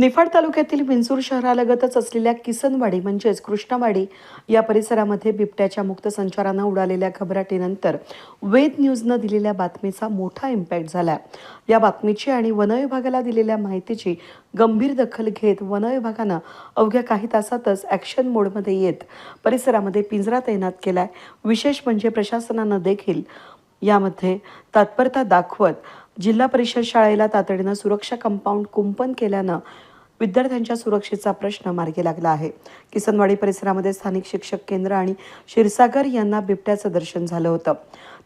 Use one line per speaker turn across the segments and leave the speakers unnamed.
निफाड तालुक्यातील विंचूर शहरालगतच असलेल्या किसनवाडी म्हणजेच कृष्णवाडी या परिसरामध्ये बिबट्याच्या मुक्त संचारानं उडालेल्या घबराटीनंतर वेद न्यूजनं दिलेल्या बातमीचा मोठा इम्पॅक्ट झाला या बातमीची आणि वनविभागाला दिलेल्या माहितीची गंभीर दखल घेत वनविभागानं अवघ्या काही तासातच ॲक्शन मोडमध्ये येत परिसरामध्ये पिंजरा तैनात केलाय. विशेष म्हणजे प्रशासनानं देखील यामध्ये तत्परता दाखवत जिल्हा परिषद शाळेला तातडीनं सुरक्षा कंपाऊंड कुंपण केल्यानं विद्यार्थ्यांच्या सुरक्षेचा प्रश्न मार्गी लागला आहे. किसनवाडी परिसरामध्ये स्थानिक शिक्षक केंद्र आणि क्षीरसागर यांना बिबट्याचं दर्शन झालं होतं.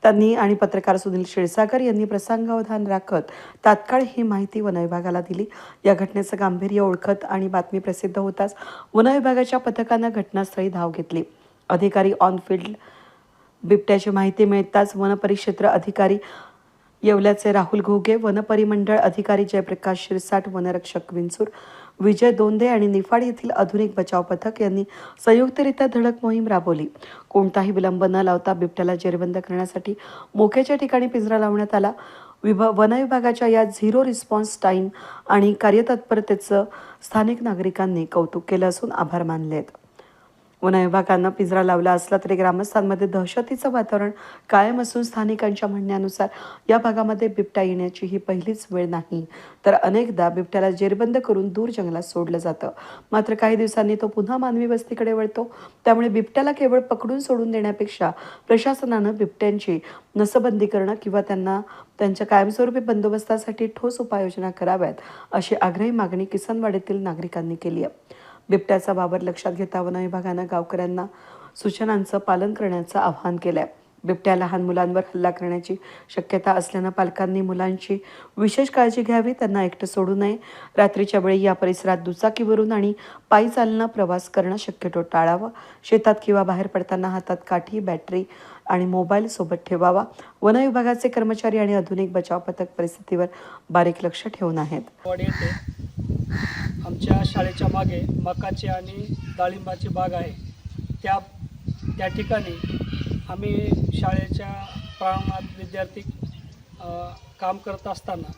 त्यांनी आणि पत्रकार सुनील क्षीरसागर यांनी प्रसंगावधान राखत तात्काळ ही माहिती वनविभागाला दिली. या घटनेचं गांभीर्य ओळखत आणि बातमी प्रसिद्ध होताच वनविभागाच्या पथकानं घटनास्थळी धाव घेतली. अधिकारी ऑन फील्ड बिबट्याची माहिती मिळताच वनपरिक्षेत्र अधिकारी येवल्याचे राहुल घोगे वनपरिमंडळ अधिकारी जयप्रकाश शिरसाट वनरक्षक विंचूर विजय दोंदे आणि निफाड येथील आधुनिक बचाव पथक यांनी संयुक्तरित्या धडक मोहीम राबवली. कोणताही विलंब न लावता बिबट्याला जेरबंद करण्यासाठी मोक्याच्या ठिकाणी पिंजरा लावण्यात आला. विभा वन विभागाच्या या झिरो रिस्पॉन्स टाईम आणि कार्यतत्परतेचं स्थानिक नागरिकांनी कौतुक केलं असून आभार मानले आहेत वन विभागानं पिंजरा लावला असला तरी ग्रामस्थांमध्ये दहशतीचं वातावरण कायम असून स्थानिकांच्या म्हणण्यानुसार या भागामध्ये बिबट्या येण्याची ही पहिलीच वेळ नाही. तर अनेकदा बिबट्याला जेरबंद करून दूर जंगलात सोडलं जातं. मात्र काही दिवसांनी तो पुन्हा मानवी वस्तीकडे वळतो. त्यामुळे बिबट्याला केवळ पकडून सोडून देण्यापेक्षा प्रशासनानं बिबट्यांची नसबंदी करणं किंवा त्यांना त्यांच्या कायमस्वरूपी बंदोबस्तासाठी ठोस उपाययोजना कराव्यात अशी आग्रही मागणी किसनवाडीतील नागरिकांनी केली आहे. बिबट्याचा बाबर लक्षात घेता वन विभागानं गावकऱ्यांना सूचनांचं पालन करण्याचं आवाहन केलं आहे बिबट्या लहान मुलांवर हल्ला करण्याची शक्यता असल्यानं पालकांनी मुलांची विशेष काळजी घ्यावी त्यांना एकटं सोडू नये. रात्रीच्या वेळी या परिसरात दुचाकीवरून आणि पायी चालणं प्रवास करणं शक्यतो टाळावं. शेतात किंवा बाहेर पडताना हातात काठी बॅटरी आणि मोबाईल सोबत ठेवावा. वन विभागाचे कर्मचारी आणि आधुनिक बचाव पथक परिस्थितीवर बारीक लक्ष ठेवून आहेत.
आमच्या शाळेच्या मागे मकाची आणि डाळिंबाची बाग आहे. त्या त्या ठिकाणी आम्ही शाळेच्या प्रांगणात विद्यार्थी काम करत असताना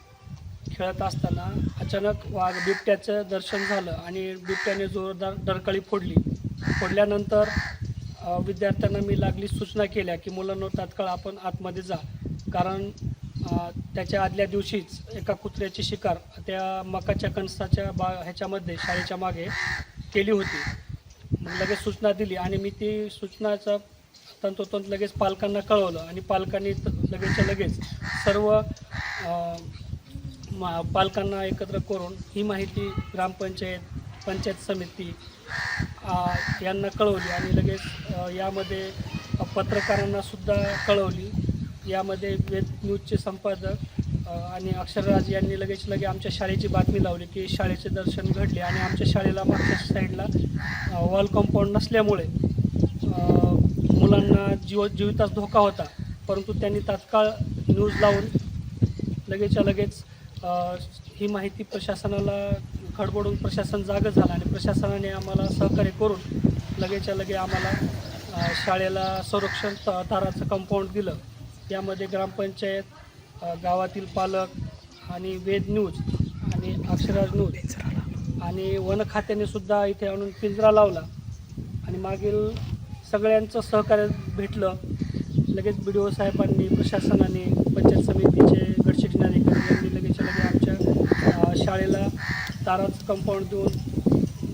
खेळत असताना अचानक वाघ बिबट्याचं दर्शन झालं आणि बिबट्याने जोरदार डरकळी फोडली. फोडल्यानंतर विद्यार्थ्यांना मी लागली सूचना केल्या की मुलांना तात्काळ आपण आतमध्ये जा. कारण त्याच्या आदल्या दिवशीच एका कुत्र्याची शिकार त्या मकाच्या कणसाच्या बा ह्याच्यामध्ये शाळेच्या मागे केली होती. मग लगेच सूचना दिली आणि मी ती सूचनाचा तंतोतंत लगेच पालकांना कळवलं आणि पालकांनी त- लगेचच्या लगेच सर्व मा पालकांना एकत्र करून ही माहिती ग्रामपंचायत पंचायत समिती यांना कळवली आणि लगेच यामध्ये पत्रकारांना सुद्धा कळवली. यामध्ये वेद न्यूजचे संपादक आणि अक्षरराज यांनी लगेच लगे आमच्या शाळेची बातमी लावली की शाळेचे दर्शन घडले आणि आमच्या शाळेला मागच्या साईडला वॉल कंपाऊंड नसल्यामुळे मुलांना जीव जीवितास धोका होता. परंतु त्यांनी तात्काळ न्यूज लावून लगेचच्या लगेच ही माहिती प्रशासनाला खडबडून प्रशासन जागं झालं आणि प्रशासनाने आम्हाला सहकार्य करून लगेचच्या लगे आम्हाला शाळेला संरक्षण त ताराचं कंपाऊंड दिलं. यामध्ये ग्रामपंचायत गावातील पालक आणि वेद न्यूज आणि अक्षराज न्यूज आणि वन खात्याने सुद्धा इथे आणून पिंजरा लावला. आणि मागील सगळ्यांचं सहकार्य भेटलं. लगेच बी डी ओ साहेबांनी प्रशासनाने पंचायत समितीचे गटशिक्षण यांनी लगेच लगे आमच्या शाळेला ताराचं कंपाऊंड देऊन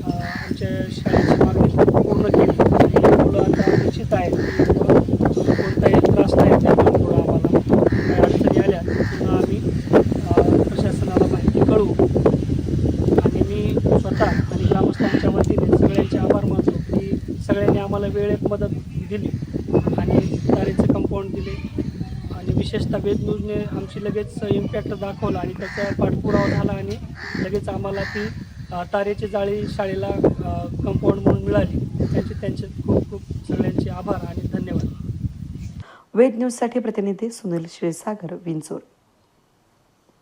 आमच्या शाळेची मागणी पूर्ण केली. आणि मुलं आता निश्चित आहेत की कोणताही त्रास नाही त्यामुळे थोडं आम्हाला काही अडचणी आल्या तर पुन्हा आम्ही अ, प्रशासनाला माहिती कळवू आणि मी स्वतः संस्थांच्या वतीने सगळ्यांचे आभार मानतो. की सगळ्यांनी आम्हाला वेळेत मदत दिली आणि तारेचे कंपाऊंड दिले. आणि विशेषतः वेद न्यूजने आमची लगेच इम्पॅक्ट दाखवला आणि त्याचा पाठपुरावा झाला आणि लगेच आम्हाला ती तारेची जाळी शाळेला कंपाऊंड म्हणून मिळाली. त्यांचे त्यांचे खूप खूप सगळ्यांचे आभार आणि धन्यवाद.
वेद न्यूजसाठी प्रतिनिधी सुनील क्षीरसागर विंचूर.